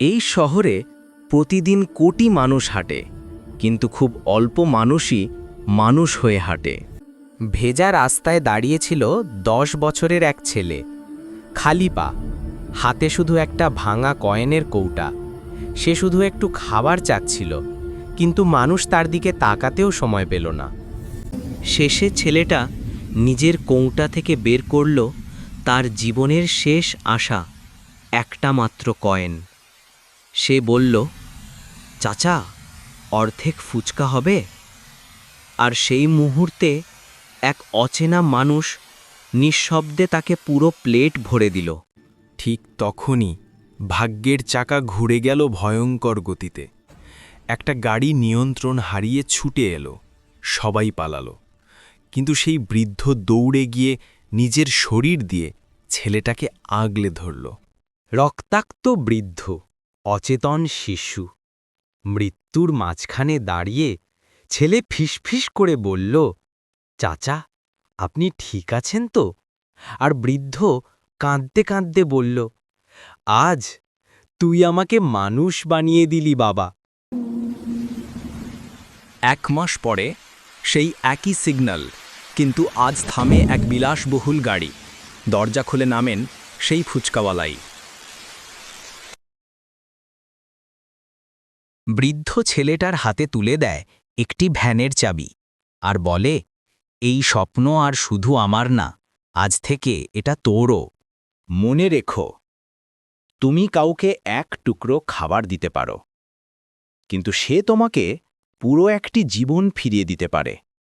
এই শহরে প্রতিদিন কোটি মানুষ হাঁটে, কিন্তু খুব অল্প মানুষই মানুষ হয়ে হাঁটে। ভেজা রাস্তায় দাঁড়িয়েছিল দশ বছরের এক ছেলে। খালি পা, হাতে শুধু একটা ভাঙা কয়েনের কৌটা। সে শুধু একটু খাবার চাচ্ছিল, কিন্তু মানুষ তার দিকে তাকাতেও সময় পেল না। শেষে ছেলেটা নিজের কৌটা থেকে বের করল, তার জীবনের শেষ আশা একটা মাত্র কয়েন। সে বলল চাচা অর্ধেক ফুচকা হবে? আর সেই মুহূর্তে এক অচেনা মানুষ নিঃশব্দে তাকে পুরো প্লেট ভরে দিল। ঠিক তখনই ভাগ্যের চাকা ঘুরে গেল ভয়ঙ্কর গতিতে। একটা গাড়ি নিয়ন্ত্রণ হারিয়ে ছুটে এলো সবাই পালালো। কিন্তু সেই বৃদ্ধ দৌড়ে গিয়ে নিজের শরীর দিয়ে ছেলেটাকে আগলে ধরল। রক্তাক্ত বৃদ্ধ অচেতন শিশু। মৃত্যুর মাঝখানে দাঁড়িয়ে ছেলে ফিসফিস করে বলল, চাচা, আপনি ঠিক আছেন তো? আর বৃদ্ধ কাঁদতে কাঁদতে বলল, আজ তুই আমাকে মানুষ বানিয়ে দিলি বাবা। এক মাস পরে সেই একই সিগন্যাল, কিন্তু আজ থামে এক বিলাসবহুল গাড়ি। দরজা খুলে নামেন সেই ফুচকাওয়ালাই। বৃদ্ধ ছেলেটার হাতে তুলে দেয় একটি ভ্যানের চাবি আর বলে, এই স্বপ্ন আর শুধু আমার না, আজ থেকে এটা তোরও। মনে রেখো, তুমি কাউকে এক টুকরো খাবার দিতে পারো, কিন্তু সে তোমাকে পুরো একটি জীবন ফিরিয়ে দিতে পারে।